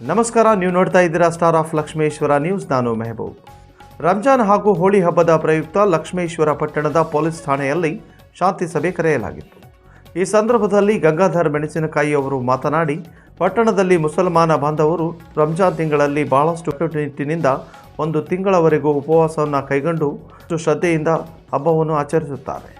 ನಮಸ್ಕಾರ, ನೀವು ನೋಡ್ತಾ ಇದ್ದೀರಾ ಸ್ಟಾರ್ ಆಫ್ ಲಕ್ಷ್ಮೇಶ್ವರ ನ್ಯೂಸ್ ನಾನು ಮೆಹಬೂಬ್. ರಂಜಾನ್ ಹಾಗೂ ಹೋಳಿ ಹಬ್ಬದ ಪ್ರಯುಕ್ತ ಲಕ್ಷ್ಮೇಶ್ವರ ಪಟ್ಟಣದ ಪೊಲೀಸ್ ಠಾಣೆಯಲ್ಲಿ ಶಾಂತಿ ಸಭೆ ಕರೆಯಲಾಗಿತ್ತು. ಈ ಸಂದರ್ಭದಲ್ಲಿ ಗಂಗಾಧರ್ ಮೆಣಸಿನಕಾಯಿ ಅವರು ಮಾತನಾಡಿ, ಪಟ್ಟಣದಲ್ಲಿ ಮುಸಲ್ಮಾನ ಬಾಂಧವರು ರಂಜಾನ್ ತಿಂಗಳಲ್ಲಿ ಬಹಳಷ್ಟು ಕಟ್ಟುನಿಟ್ಟಿನಿಂದ ಒಂದು ತಿಂಗಳವರೆಗೂ ಉಪವಾಸವನ್ನು ಕೈಗೊಂಡು ಶ್ರದ್ಧೆಯಿಂದ ಹಬ್ಬವನ್ನು ಆಚರಿಸುತ್ತಾರೆ.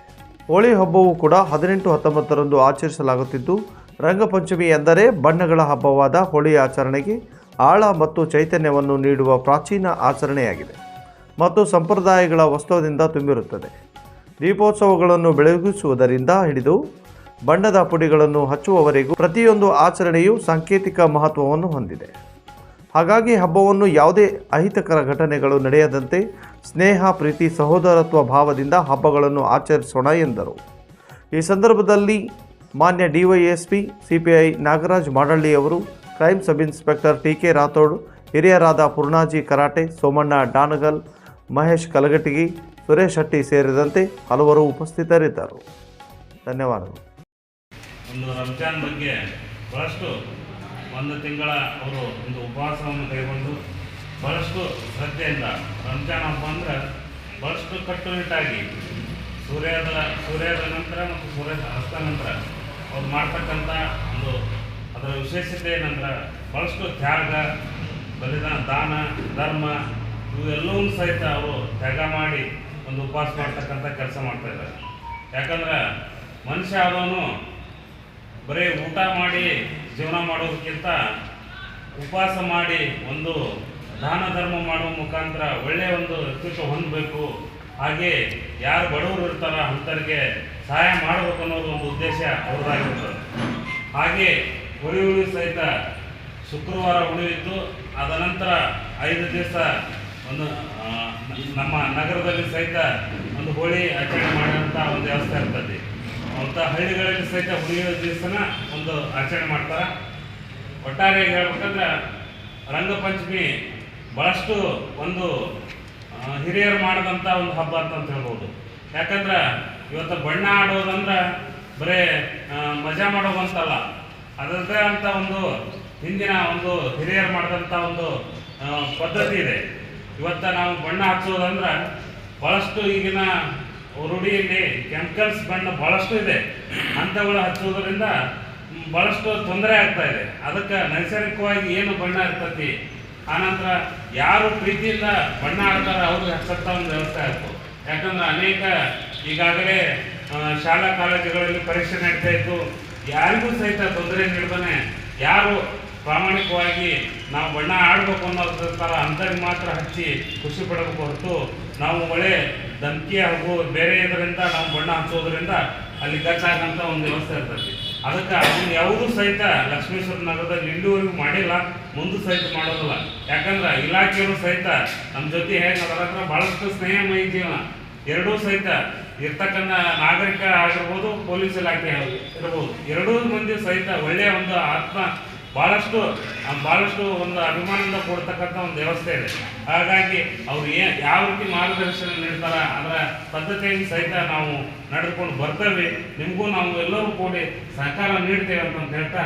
ಹೋಳಿ ಹಬ್ಬವು ಕೂಡ ಹದಿನೆಂಟು ಹತ್ತೊಂಬತ್ತರಂದು ಆಚರಿಸಲಾಗುತ್ತಿದ್ದು ರಂಗಪಂಚಮಿ ಎಂದರೆ ಬಣ್ಣಗಳ ಹಬ್ಬವಾದ ಹೋಳಿ ಆಚರಣೆಗೆ ಆಳ ಮತ್ತು ಚೈತನ್ಯವನ್ನು ನೀಡುವ ಪ್ರಾಚೀನ ಆಚರಣೆಯಾಗಿದೆ ಮತ್ತು ಸಂಪ್ರದಾಯಗಳ ವಸ್ತುವಿನಿಂದ ತುಂಬಿರುತ್ತದೆ. ದೀಪೋತ್ಸವಗಳನ್ನು ಬೆಳಗಿಸುವುದರಿಂದ ಹಿಡಿದು ಬಣ್ಣದ ಪುಡಿಗಳನ್ನು ಹಚ್ಚುವವರೆಗೂ ಪ್ರತಿಯೊಂದು ಆಚರಣೆಯು ಸಾಂಕೇತಿಕ ಮಹತ್ವವನ್ನು ಹೊಂದಿದೆ. ಹಾಗಾಗಿ ಹಬ್ಬವನ್ನು ಯಾವುದೇ ಅಹಿತಕರ ಘಟನೆಗಳು ನಡೆಯದಂತೆ ಸ್ನೇಹ, ಪ್ರೀತಿ, ಸಹೋದರತ್ವ ಭಾವದಿಂದ ಹಬ್ಬಗಳನ್ನು ಆಚರಿಸೋಣ ಎಂದರು. ಈ ಸಂದರ್ಭದಲ್ಲಿ ಮಾನ್ಯ ಡಿವೈಎಸ್ಪಿ ಸಿಪಿಐ ನಾಗರಾಜ್ ಮಾಡಳ್ಳಿ ಅವರು, crime sub inspector T K Rathod ಹಿರಿಯರಾದ ಪೂರ್ಣಾಜಿ ಕರಾಟೆ, ಸೋಮಣ್ಣ ಡಾನಗಲ್, ಮಹೇಶ್ ಕಲಗಟಗಿ ಸುರೇಶ್ ಶೆಟ್ಟಿ ಸೇರಿದಂತೆ ಹಲವರು ಉಪಸ್ಥಿತರಿದ್ದರು. ಧನ್ಯವಾದಗಳು. ಒಂದು ರಂಜಾನ್ ಬಗ್ಗೆ ಬಹಳಷ್ಟು ಒಂದು ತಿಂಗಳ ಅವರು ಒಂದು ಉಪವಾಸವನ್ನು ಕೈಗೊಂಡು ಬಹಳಷ್ಟು ಶ್ರದ್ಧೆಯಿಂದ ರಂಜಾನ್ ಹಬ್ಬ ಅಂದರೆ ಬಹಳಷ್ಟು ಕಟ್ಟುನಿಟ್ಟಾಗಿ ಸೂರ್ಯದ ಸೂರ್ಯದ ನಂತರ ಮತ್ತು ಸೂರ್ಯ ಅಸ್ತ ನಂತರ ಅವ್ರು ಮಾಡ್ತಕ್ಕಂಥ ಒಂದು ಅದರ ವಿಶೇಷತೆ ಏನಂದ್ರೆ ಭಾಳಷ್ಟು ತ್ಯಾಗ, ಬಲಿದಾನ, ದಾನ, ಧರ್ಮ ಇವೆಲ್ಲವನ್ನು ಸಹಿತ ಅವರು ತ್ಯಾಗ ಮಾಡಿ ಒಂದು ಉಪವಾಸ ಮಾಡ್ತಕ್ಕಂಥ ಕೆಲಸ ಮಾಡ್ತಾ ಇದ್ದಾರೆ. ಯಾಕಂದ್ರೆ ಮನುಷ್ಯ ಆದವನು ಬರೀ ಊಟ ಮಾಡಿ ಜೀವನ ಮಾಡೋದಕ್ಕಿಂತ ಉಪವಾಸ ಮಾಡಿ ಒಂದು ದಾನ ಧರ್ಮ ಮಾಡುವ ಮುಖಾಂತರ ಒಳ್ಳೆಯ ಒಂದು ವ್ಯಕ್ತಿತ್ವ ಹೊಂದಬೇಕು. ಹಾಗೆ ಯಾರು ಬಡವರು ಇರ್ತಾರೋ ಅಂಥವ್ರಿಗೆ ಸಹಾಯ ಮಾಡಬೇಕು ಅನ್ನೋದು ಒಂದು ಉದ್ದೇಶ ಅವ್ರದ್ದಾಗಿರ್ತದೆ. ಹಾಗೆ ಹುಳಿ ಹುಳಿ ಸಹಿತ ಶುಕ್ರವಾರ ಉಳಿಯಿದ್ದು ಅದ ನಂತರ ಐದು ದಿವಸ ಒಂದು ನಮ್ಮ ನಗರದಲ್ಲಿ ಸಹಿತ ಒಂದು ಹೋಳಿ ಆಚರಣೆ ಮಾಡುವಂಥ ಒಂದು ವ್ಯವಸ್ಥೆ ಇರ್ತದೆ. ಅಂತ ಹಳ್ಳಿಗಳಲ್ಲಿ ಸಹಿತ ಉಳಿಯೋ ದಿವಸನ ಒಂದು ಆಚರಣೆ ಮಾಡ್ತಾರೆ. ಒಟ್ಟಾರೆ ಹೇಳ್ಬೇಕಂದ್ರೆ ರಂಗಪಂಚಮಿ ಭಾಳಷ್ಟು ಒಂದು ಹಿರಿಯರು ಮಾಡಿದಂಥ ಒಂದು ಹಬ್ಬ ಅಂತ ಹೇಳ್ಬೋದು. ಯಾಕಂದ್ರೆ ಇವತ್ತು ಬಣ್ಣ ಆಡೋದಂದ್ರೆ ಬರೇ ಮಜಾ ಮಾಡೋದಂತಲ್ಲ ಅದರದ್ದೇ ಅಂತ ಒಂದು ಹಿಂದಿನ ಒಂದು ಹಿರಿಯರು ಮಾಡಿದಂಥ ಒಂದು ಪದ್ಧತಿ ಇದೆ. ಇವತ್ತು ನಾವು ಬಣ್ಣ ಹಚ್ಚೋದಂದ್ರೆ ಭಾಳಷ್ಟು ಈಗಿನ ರೂಢಿಯಲ್ಲಿ ಕೆಮಿಕಲ್ಸ್ ಬಣ್ಣ ಭಾಳಷ್ಟು ಇದೆ. ಅಂಥಗಳು ಹಚ್ಚೋದ್ರಿಂದ ಭಾಳಷ್ಟು ತೊಂದರೆ ಆಗ್ತಾ ಇದೆ. ಅದಕ್ಕೆ ನೈಸರ್ಗಿಕವಾಗಿ ಏನು ಬಣ್ಣ ಇರ್ತೈತಿ? ಆನಂತರ ಯಾರು ಪ್ರೀತಿಯಿಂದ ಬಣ್ಣ ಆಡ್ತಾರೆ, ಅವ್ರಿಗೆ ಹಚ್ಚಂಥ ಒಂದು ವ್ಯವಸ್ಥೆ ಆಯಿತು ಯಾಕಂದ್ರೆ ಅನೇಕ ಈಗಾಗಲೇ ಶಾಲಾ ಕಾಲೇಜುಗಳಲ್ಲಿ ಪರೀಕ್ಷೆ ನಡೀತಾ ಇತ್ತು. ಯಾರಿಗೂ ಸಹಿತ ತೊಂದರೆ ನೀಡ್ತಾನೆ ಯಾರು ಪ್ರಾಮಾಣಿಕವಾಗಿ ನಾವು ಬಣ್ಣ ಆಡಬೇಕು ಅನ್ನೋದಕ್ಕಾರ ಅಂಥವ್ರಿಗೆ ಮಾತ್ರ ಹಚ್ಚಿ ಖುಷಿ ಪಡಬೇಕು ಹೊರತು ನಾವು ಒಳ್ಳೆ ಧಮಕಿ ಹಾಗೂ ಬೇರೆ ಇದರಿಂದ ನಾವು ಬಣ್ಣ ಹಚ್ಚೋದ್ರಿಂದ ಅಲ್ಲಿ ಗಚ್ಚಾಗಂತ ಒಂದು ವ್ಯವಸ್ಥೆ ಇರ್ತೈತಿ ಅದಕ್ಕೆ ಅದನ್ನು ಯಾವುದೂ ಸಹಿತ ಲಕ್ಷ್ಮೇಶ್ವರ ನಗರದಲ್ಲಿ ಇಲ್ಲಿವರೆಗೂ ಮಾಡಿಲ್ಲ, ಮುಂದೆ ಸಹಿತ ಮಾಡೋದಿಲ್ಲ. ಯಾಕಂದ್ರೆ ಇಲಾಖೆಯವರು ಸಹಿತ ನಮ್ಮ ಜೊತೆ ಹೇಗೆ ಅದರ ಹತ್ರ ಭಾಳಷ್ಟು ಸ್ನೇಹಮಯಿ ಜೀವನ. ಎರಡೂ ಸಹಿತ ಇರ್ತಕ್ಕಂಥ ನಾಗರಿಕ ಆಗಿರ್ಬೋದು, ಪೊಲೀಸ್ ಇಲಾಖೆ ಇರ್ಬೋದು ಎರಡೂ ಮಂದಿ ಸಹಿತ ಒಳ್ಳೆಯ ಒಂದು ಆತ್ಮ ಭಾಳಷ್ಟು ಭಾಳಷ್ಟು ಒಂದು ಅಭಿಮಾನದಿಂದ ಕೊಡ್ತಕ್ಕಂಥ ಒಂದು ವ್ಯವಸ್ಥೆ ಇದೆ. ಹಾಗಾಗಿ ಅವ್ರು ಏ, ಯಾವ ರೀತಿ ಮಾರ್ಗದರ್ಶನ ನೀಡ್ತಾರ ಅದರ ಪದ್ಧತಿಯಲ್ಲಿ ಸಹಿತ ನಾವು ನಡೆದುಕೊಂಡು ಬರ್ತೇವೆ. ನಿಮಗೂ ನಾವು ಎಲ್ಲರೂ ಕೂಡಿ ಸಹಕಾರ ನೀಡ್ತೇವೆ ಅಂತ ಹೇಳ್ತಾ